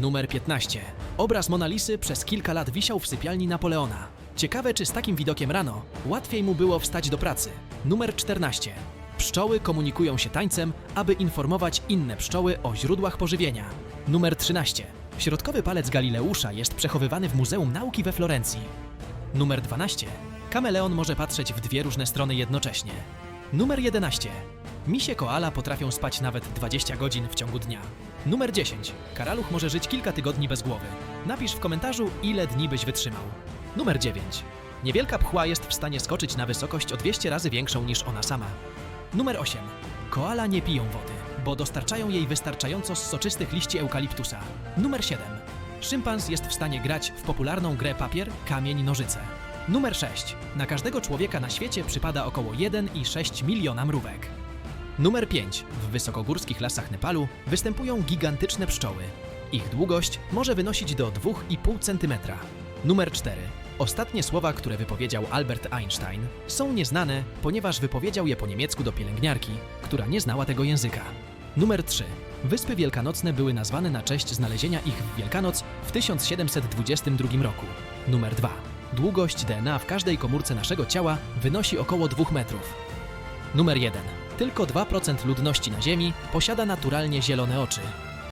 Numer 15. Obraz Monalisy przez kilka lat wisiał w sypialni Napoleona. Ciekawe, czy z takim widokiem rano łatwiej mu było wstać do pracy. Numer 14. Pszczoły komunikują się tańcem, aby informować inne pszczoły o źródłach pożywienia. Numer 13. Środkowy palec Galileusza jest przechowywany w Muzeum Nauki we Florencji. Numer 12. Kameleon może patrzeć w dwie różne strony jednocześnie. Numer 11. Misie koala potrafią spać nawet 20 godzin w ciągu dnia. Numer 10. Karaluch może żyć kilka tygodni bez głowy. Napisz w komentarzu, ile dni byś wytrzymał. Numer 9. Niewielka pchła jest w stanie skoczyć na wysokość o 200 razy większą niż ona sama. Numer 8. Koala nie piją wody, bo dostarczają jej wystarczająco z soczystych liści eukaliptusa. Numer 7. Szympans jest w stanie grać w popularną grę papier, kamień, nożyce. Numer 6. Na każdego człowieka na świecie przypada około 1,6 miliona mrówek. Numer 5. W wysokogórskich lasach Nepalu występują gigantyczne pszczoły. Ich długość może wynosić do 2,5 cm. Numer 4. Ostatnie słowa, które wypowiedział Albert Einstein, są nieznane, ponieważ wypowiedział je po niemiecku do pielęgniarki, która nie znała tego języka. Numer 3. Wyspy Wielkanocne były nazwane na cześć znalezienia ich w Wielkanoc w 1722 roku. Numer 2. Długość DNA w każdej komórce naszego ciała wynosi około 2 metrów. Numer 1. Tylko 2% ludności na Ziemi posiada naturalnie zielone oczy.